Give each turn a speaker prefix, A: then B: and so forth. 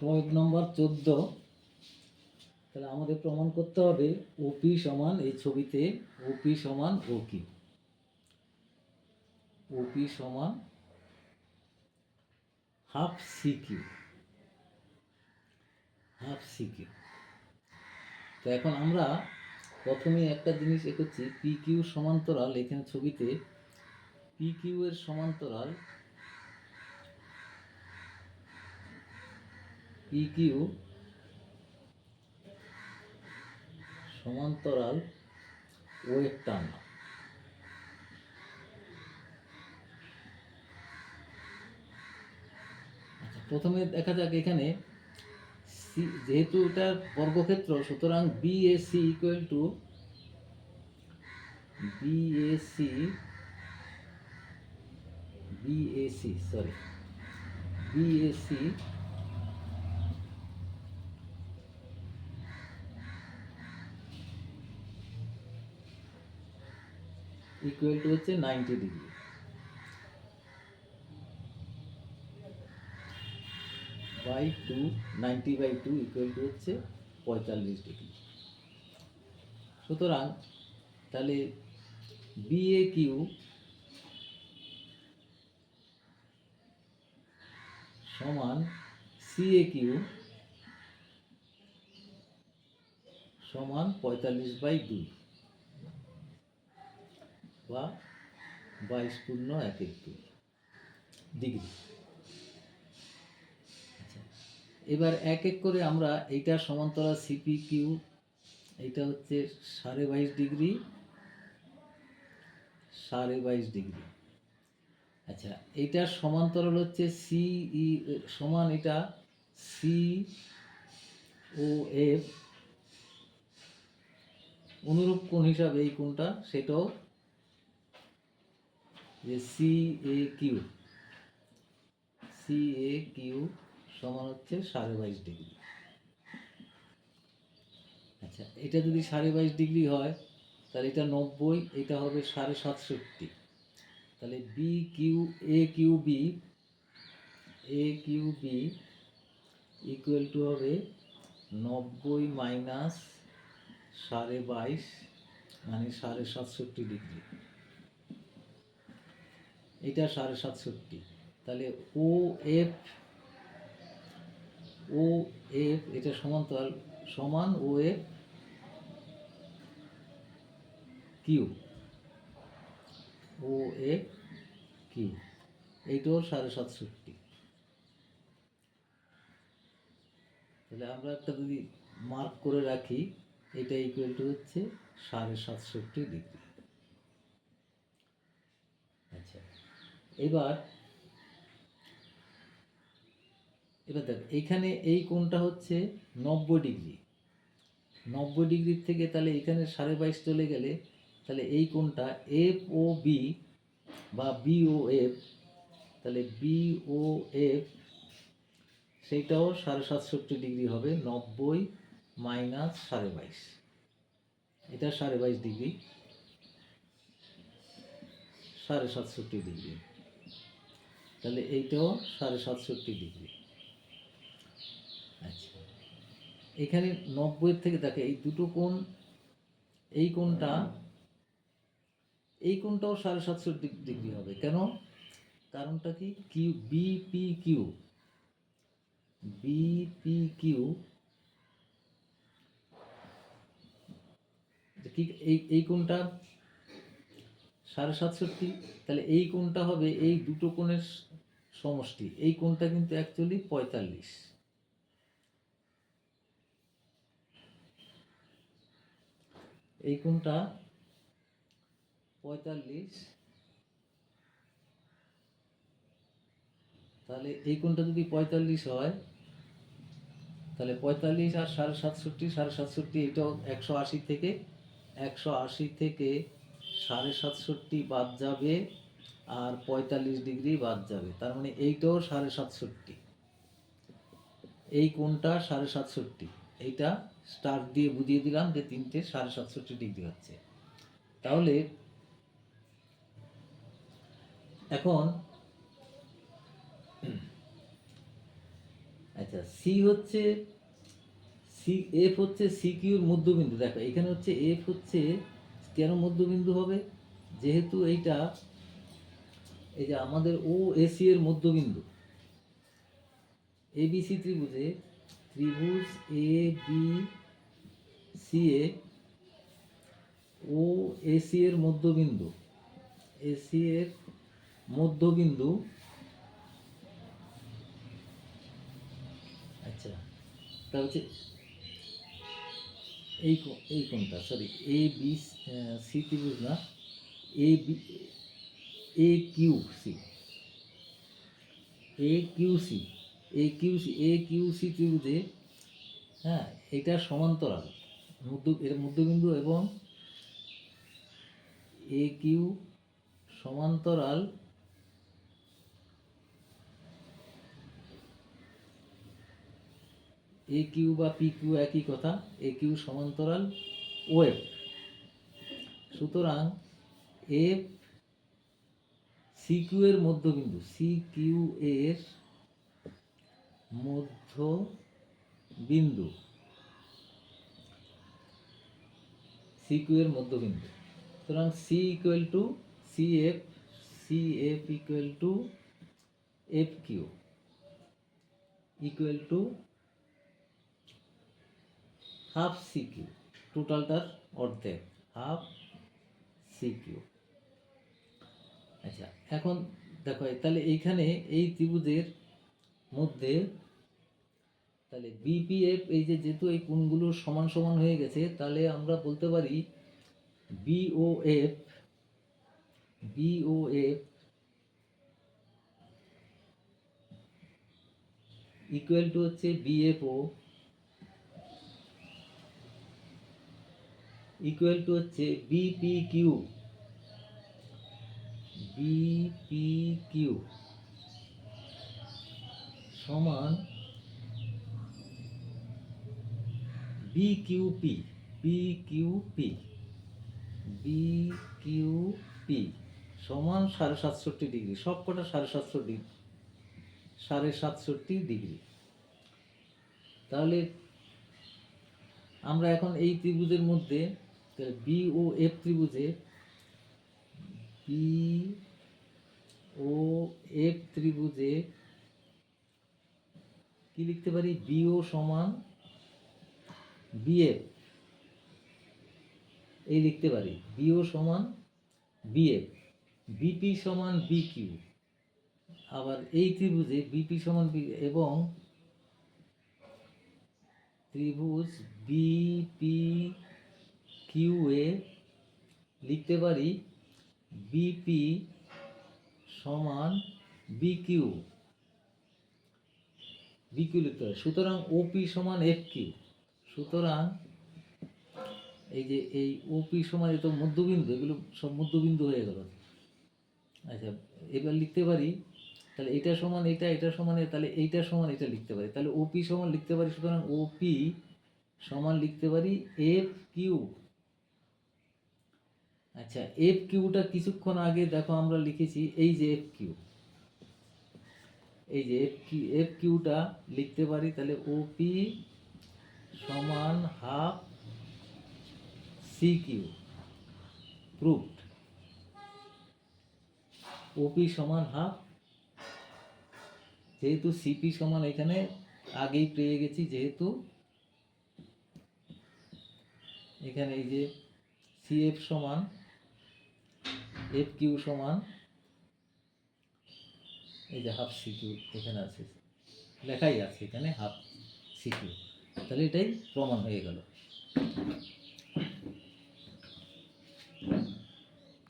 A: প্রয়োগ নম্বর চোদ্দ। তাহলে আমাদের প্রমাণ করতে হবে ওপি সমান এই ছবিতে ওপি সমান ও কিউ ওপি সমান half C Q half C Q তো এখন আমরা প্রথমে একটা জিনিস এঁকেছি পি কিউ সমান্তরাল, এখানে ছবিতে পি কিউ এর সমান্তরাল পি কিউ সমান্তরাল ওয়েভ টানলাম আচ্ছা প্রথমে দেখা যাক এখানে সি, যেহেতু এটা বর্গক্ষেত্র, সুতরাং B A C equal to B A C B A C sorry B equal to হচ্ছে ninety degree by two ninety by two equal to হচ্ছে পঁয়তাল্লিশ ডিগ্রি সুতরাং তাহলে বিএ কিউ সমান সিএ কিউ সমান পঁয়তাল্লিশ বাই দুই। বা বাইশ পূর্ণ এক এক দুই ডিগ্রি। আচ্ছা এবার এক এক করে আমরা এইটা সমান্তরাল সিপি কিউ এইটা হচ্ছে সাড়ে বাইশ ডিগ্রি, সাড়ে বাইশ ডিগ্রি। আচ্ছা এইটার সমান্তরাল হচ্ছে সি ই সমান এটা সি ও এফ অনুরূপ কোণ হিসাবে এই কোণটা, সেটাও যে C A Q C A Q সমান হচ্ছে সাড়ে বাইশ ডিগ্রি। আচ্ছা এটা যদি সাড়ে বাইশ ডিগ্রি হয়, তাহলে এটা নব্বই, এটা হবে সাড়ে সাতষট্টি। তাহলে B Q A Q B A Q B equal to হবে নব্বই মাইনাস সাড়ে বাইশ মানে সাড়ে সাতষট্টি ডিগ্রি। এটা সাড়ে সাতষট্টি। তাহলে ও এফ ও এফ এটা সমান্তরাল সমান O F Q O F Q এইটাও সাড়ে সাতষট্টি। তাহলে আমরা একটা যদি মার্ক করে রাখি, এটা ইকুয়াল টু হচ্ছে সাড়ে সাতষট্টি ডিগ্রি আচ্ছা এবার এবার দেখ এইখানে এই কোণটা হচ্ছে নব্বই ডিগ্রি। নব্বই ডিগ্রির থেকে তাহলে এখানে সাড়ে বাইশ চলে গেলে তাহলে এই কোণটা এফ ও বি বা বি ও এফ তাহলে বি ও এফ সেইটাও সাড়ে সাতষট্টি ডিগ্রি হবে, নব্বই মাইনাস সাড়ে বাইশ। এটা সাড়ে বাইশ ডিগ্রি, সাড়ে সাতষট্টি ডিগ্রি। তাহলে এইটাও সাড়ে সাতষট্টি ডিগ্রি আচ্ছা। এখানে নব্বই থেকে দেখে, এই দুটো কোণ, এই কোণটা, এই কোণটাও সাড়ে সাতষট্টি ডিগ্রি হবে। কেন? কারণটা কি? Q BP Q BP Q কি, এই এই কোণটা সাড়ে সাতষট্টি, তাহলে এই কোণটা হবে এই দুটো কোণের সমষ্টি। এই কোণটা কিন্তু অ্যাকচুয়ালি পঁয়তাল্লিশ। এই কোণটা পঁয়তাল্লিশ। তাহলে এই কোণটা যদি পঁয়তাল্লিশ হয়, তাহলে পঁয়তাল্লিশ আর সাড়ে সাতষট্টি সাড়ে সাতষট্টি, এটাও একশো আশি থেকে, একশো আশি থেকে সাড়ে সাতষট্টি বাদ যাবে আর পঁয়তাল্লিশ ডিগ্রি বাদ যাবে। তার মানে এইটাও সাড়ে সাতষট্টি। এই কোণটা সাড়ে সাতষট্টি। এইটা স্টার দিয়ে বুঝিয়ে দিলাম যে তিনটে সাড়ে সাতষট্টি ডিগ্রি হচ্ছে। তাহলে এখন আচ্ছা আচ্ছা সি হচ্ছে সি এফ হচ্ছে সি কিউর মধ্যবিন্দু। দেখো, এখানে হচ্ছে এফ হচ্ছে কেন মধ্যবিন্দু হবে? যেহেতু এইটা এই যে আমাদের ও এসি এর মধ্যবিন্দু। এবিসি ত্রিভুজে ত্রিভুজ A B C A O AC এর মধ্যবিন্দু। এসি এর মধ্যবিন্দু। আচ্ছা তা হচ্ছে এই এই কোনটা? সরি এ বি সি ত্রিভুজ না? A B A Q C A Q C A Q C A Q C ত্রিভুজে হ্যাঁ এটা সমান্তরাল। মধ্য, এর মধ্যবিন্দু এবং এ কিউ সমান্তরাল এ কিউ বা পি কিউ একই কথা এ কিউ সমান্তরাল ওয়েব সুতরাং এফ সি কিউ এর মধ্যবিন্দু সি কিউ এর মধ্য বিন্দু সি কিউ এর মধ্যবিন্দু। সুতরাং C equal to C F C F equal to F Q equal to half C Q টোটালটার অর্ধেক হাফ সি কিউ আচ্ছা এখন দেখো তাহলে এইখানে এই ত্রিভুজের মধ্যে তাহলে বিপিএফ এই যে যেহেতু এই কোণগুলো সমান সমান হয়ে গেছে, তাহলে আমরা বলতে পারি বিওএফ বিওএফ ইকুয়াল টু হচ্ছে বিএফও ইকুয়াল টু হচ্ছে বিপি কিউ বিপি কিউ সমান B Q P B Q P B Q P সমান সাড়ে সাতষট্টি ডিগ্রি সব কটা সাড়ে সাতশো ডিগ্রি সাড়ে সাতষট্টি ডিগ্রি। তাহলে আমরা এখন এই ত্রিভুজের মধ্যে বি ও এফ ত্রিভুজে বি ও এফ ত্রিভুজে কি লিখতে পারি? বিও সমান বিএফ এই লিখতে পারি। বিও সমান বিএফ বিপি সমান বি কিউ আবার এই ত্রিভুজে বিপি সমান বি এবং ত্রিভুজ বিপি কিউ এ লিখতে পারি বিপি সমান বি কিউ বি কিউ লিখতে পারি সুতরাং ওপি সমান এফ কিউ সুতরাং এই যে এই ওপি সমান এত মধ্যবিন্দু, এগুলো সব মধ্যবিন্দু হয়ে গেল। আচ্ছা এবার লিখতে পারি, তাহলে এটা সমান এটা এটা সমান তাহলে এইটা সমান এটা লিখতে পারি। তাহলে ওপি সমান লিখতে পারি, সুতরাং ওপি সমান লিখতে পারি এফ কিউ আচ্ছা এফ কিউটা কিছুক্ষণ আগে দেখো আমরা লিখেছি, এই যে এফ কিউ এই যে এফ কিউ এফ কিউটা লিখতে পারি, তাহলে ওপি সমান half C Q proved OP সমান হাফ যেহেতু সিপি সমান এখানে আগেই পেয়ে গেছি, যেহেতু এখানে এই যে সিএফ সমান এফ কিউ সমান, এই যে হাফ সি কিউ এখানে আছে, লেখাই আছে এখানে হাফ সি কিউ তাহলে এটাই প্রমাণ হয়ে গেল।